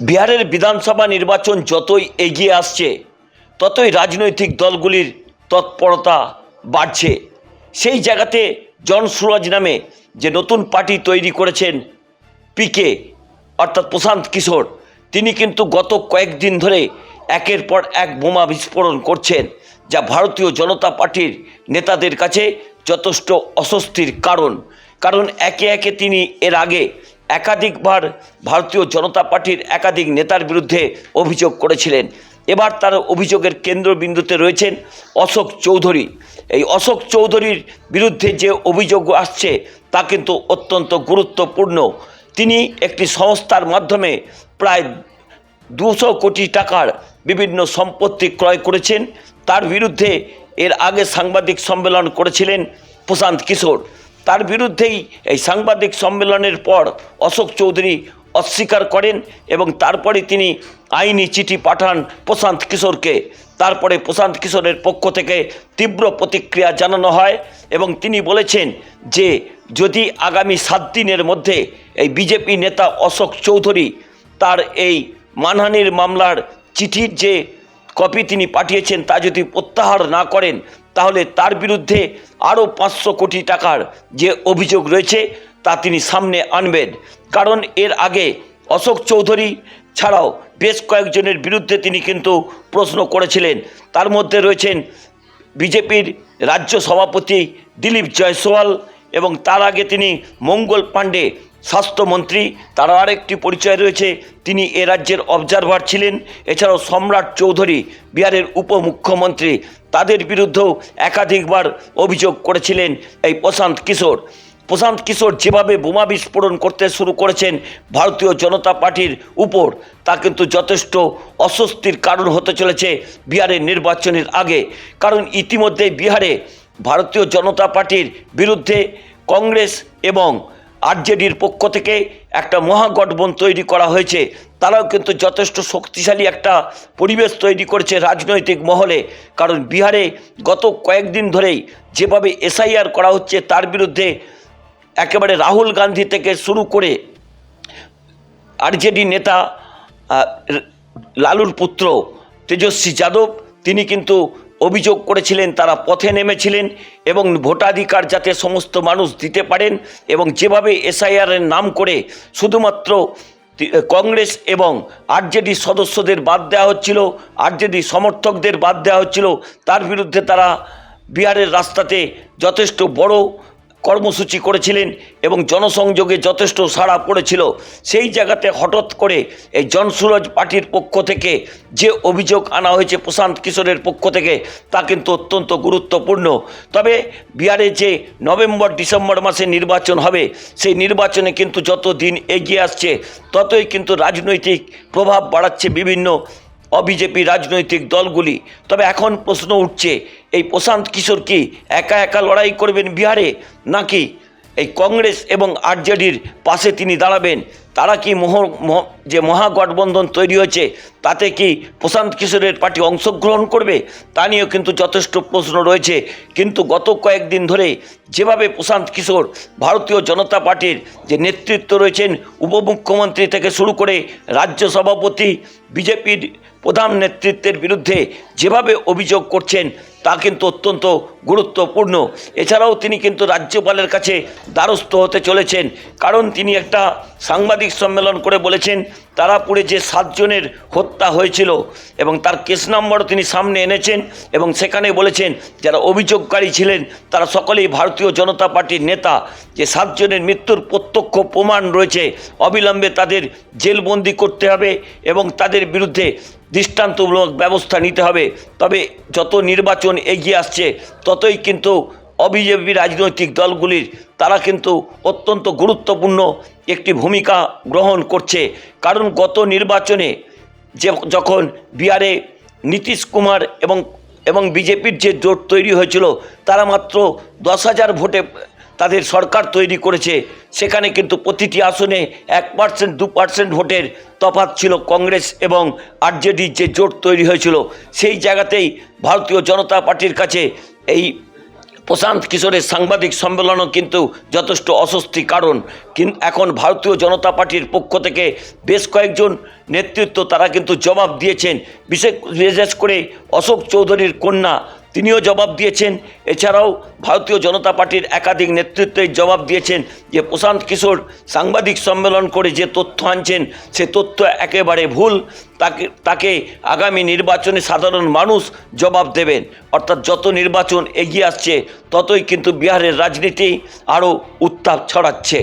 বিহারের বিধানসভা নির্বাচন যতই এগিয়ে আসছে, ততই রাজনৈতিক দলগুলির তৎপরতা বাড়ছে। সেই জায়গাতে জন সুরজ নামে যে নতুন পার্টি তৈরি করেছেন পিকে অর্থাৎ প্রশান্ত কিশোর, তিনি কিন্তু গত কয়েকদিন ধরে একের পর এক বোমা বিস্ফোরণ করছেন, যা ভারতীয় জনতা পার্টির নেতাদের কাছে যথেষ্ট অস্বস্তির কারণ। কারণ একে একে তিনি এর আগে একাধিকবার ভারতীয় জনতা পার্টির একাধিক নেতার বিরুদ্ধে অভিযোগ করেছিলেন। এবার তার অভিযোগের কেন্দ্রবিন্দুতে রয়েছেন অশোক চৌধুরী। এই অশোক চৌধুরীর বিরুদ্ধে যে অভিযোগ আসছে, তা কিন্তু অত্যন্ত গুরুত্বপূর্ণ। তিনি একটি সংস্থার মাধ্যমে প্রায় দুশো কোটি টাকার বিভিন্ন সম্পত্তি ক্রয় করেছেন। তার বিরুদ্ধে এর আগে সাংবাদিক সম্মেলন করেছিলেন প্রশান্ত কিশোর। তার বিরুদ্ধেই এই সাংবাদিক সম্মেলনের পর অশোক চৌধুরী অস্বীকার করেন এবং তারপরে তিনি আইনি চিঠি পাঠান প্রশান্ত কিশোরকে। তারপরে প্রশান্ত কিশোরের পক্ষ থেকে তীব্র প্রতিক্রিয়া জানানো হয় এবং তিনি বলেছেন যে, যদি আগামী সাত দিনের মধ্যে এই বিজেপি নেতা অশোক চৌধুরী তার এই মানহানির মামলার চিঠির যে কপি তিনি পাঠিয়েছেন তা যদি প্রত্যাহার না করেন তাহলে তার বিরুদ্ধে আরও পাঁচশো কোটি টাকার যে অভিযোগ রয়েছে, তা তিনি সামনে আনবেন। কারণ এর আগে অশোক চৌধুরী ছাড়াও বেশ কয়েকজনের বিরুদ্ধে তিনি কিন্তু প্রশ্ন করেছিলেন। তার মধ্যে রয়েছেন বিজেপির রাজ্য সভাপতি দিলীপ জয়সওয়াল এবং তার আগে তিনি মঙ্গল পাণ্ডে স্বাস্থ্যমন্ত্রী তার আরেকটি পরিচয় রয়েছে। তিনি এ রাজ্যের অবজারভার ছিলেন। এছাড়াও সম্রাট চৌধুরী, বিহারের উপমুখ্যমন্ত্রী, তাদের বিরুদ্ধেও একাধিকবার অভিযোগ করেছিলেন এই প্রশান্ত কিশোর। প্রশান্ত কিশোর যেভাবে বোমা বিস্ফোরণ করতে শুরু করেছেন ভারতীয় জনতা পার্টির উপর, তা কিন্তু যথেষ্ট অস্বস্তির কারণ হতে চলেছে বিহারের নির্বাচনের আগে। কারণ ইতিমধ্যে বিহারে ভারতীয় জনতা পার্টির বিরুদ্ধে কংগ্রেস এবং আরজেডির পক্ষ থেকে একটা মহাগঠবন তৈরি করা হয়েছে। তারাও কিন্তু যথেষ্ট শক্তিশালী একটা পরিবেশ তৈরি করেছে রাজনৈতিক মহলে। কারণ বিহারে গত কয়েকদিন ধরেই যেভাবে এসআইআর করা হচ্ছে, তার বিরুদ্ধে একেবারে রাহুল গান্ধী থেকে শুরু করে আরজেডি নেতা লালুর পুত্র তেজস্বী যাদব, তিনি কিন্তু অভিযোগ করেছিলেন, তারা পথে নেমেছিলেন এবং ভোটাধিকার যাতে সমস্ত মানুষ দিতে পারেন এবং যেভাবে এসআইআরের নাম করে শুধুমাত্র কংগ্রেস এবং আরজেডি সদস্যদের বাদ দেওয়া হচ্ছিল, আরজেডি সমর্থকদের বাদ দেওয়া হচ্ছিল, তার বিরুদ্ধে তারা বিহারের রাস্তাতে যথেষ্ট বড় কর্মসূচি করেছিলেন এবং জনসংযোগে যথেষ্ট সাড়া পড়েছিল, সেই জায়গাতে হঠাৎ করে এই জনসুরজ পার্টির পক্ষ থেকে যে অভিযোগ আনা হয়েছে প্রশান্ত কিশোরের পক্ষ থেকে, তা কিন্তু অত্যন্ত গুরুত্বপূর্ণ। তবে বিহারে যে নভেম্বর, ডিসেম্বর মাসে নির্বাচন হবে, সেই নির্বাচনে কিন্তু যত দিন এগিয়ে আসছে, ততই কিন্তু রাজনৈতিক প্রভাব বাড়াচ্ছে বিভিন্ন অবিজেপি রাজনৈতিক দলগুলি। তবে এখন প্রশ্ন উঠছে, এই প্রশান্ত কিশোর কি একা একা লড়াই করবেন বিহারে? নাকি এই কংগ্রেস এবং আরজেডির পাশে তিনি দাঁড়াবেন? তারা কি মোহ যে মহাগঠবন্ধন তৈরি হয়েছে, তাতে কি প্রশান্ত কিশোরের পার্টি অংশগ্রহণ করবে? তা নিয়েও কিন্তু যথেষ্ট প্রশ্ন রয়েছে। কিন্তু গত কয়েকদিন ধরে যেভাবে প্রশান্ত কিশোর ভারতীয় জনতা পার্টির যে নেতৃত্ব রয়েছেন, উপমুখ্যমন্ত্রী থেকে শুরু করে রাজ্য সভাপতি, বিজেপির প্রধান নেতৃত্বের বিরুদ্ধে যেভাবে অভিযোগ করছেন, তা কিন্তু অত্যন্ত গুরুত্বপূর্ণ। এছাড়াও তিনি কিন্তু রাজ্যপালের কাছে দ্বারস্থ হতে চলেছেন। কারণ তিনি একটা সাংবাদিক সম্মেলন করে বলেছেন, তারাপুরে যে সাতজনের হত্যা হয়েছিল এবং তার কেস নম্বরও তিনি সামনে এনেছেন এবং সেখানে বলেছেন, যারা অভিযোগকারী ছিলেন, তারা সকলেই ভারতীয় জনতা পার্টির নেতা। যে সাতজনের মৃত্যুর প্রত্যক্ষ প্রমাণ রয়েছে, অবিলম্বে তাদের জেলবন্দি করতে হবে এবং তাদের বিরুদ্ধে দৃষ্টান্তমূলক ব্যবস্থা নিতে হবে। তবে যত নির্বাচন এগিয়ে আসছে, ততই কিন্তু অবিজেপি রাজনৈতিক দলগুলির, তারা কিন্তু অত্যন্ত গুরুত্বপূর্ণ একটি ভূমিকা গ্রহণ করছে। কারণ গত নির্বাচনে যে যখন বিহারে নীতিশ কুমার এবং এবং বিজেপির যে জোট তৈরি হয়েছিল, তারা মাত্র দশ হাজার ভোটে তাদের সরকার তৈরি করেছে। সেখানে কিন্তু প্রতিটি আসনে এক পার্সেন্ট, দু পার্সেন্ট ভোটের তফাৎ ছিল কংগ্রেস এবং আরজেডির যে জোট তৈরি হয়েছিল। সেই জায়গাতেই ভারতীয় জনতা পার্টির কাছে এই প্রশান্ত কিশোরের সাংবাদিক সম্মেলনও কিন্তু যথেষ্ট অস্বস্তি কারণ। এখন ভারতীয় জনতা পার্টির পক্ষ থেকে বেশ কয়েকজন নেতৃত্ব তারা কিন্তু জবাব দিয়েছেন। বিশেষ বিশেষ করে অশোক চৌধুরীর কন্যা তিনিও জবাব দিয়েছেন। এছাড়াও ভারতীয় জনতা পার্টির একাধিক নেতৃত্বের জবাব দিয়েছেন যে, প্রশান্ত কিশোর সাংবাদিক সম্মেলন করে যে তথ্য আনছেন, সে তথ্য একেবারে ভুল। তাকে তাকে আগামী নির্বাচনে সাধারণ মানুষ জবাব দেবেন। অর্থাৎ যত নির্বাচন এগিয়ে আসছে, ততই কিন্তু বিহারের রাজনীতি আরও উত্তাপ ছড়াচ্ছে।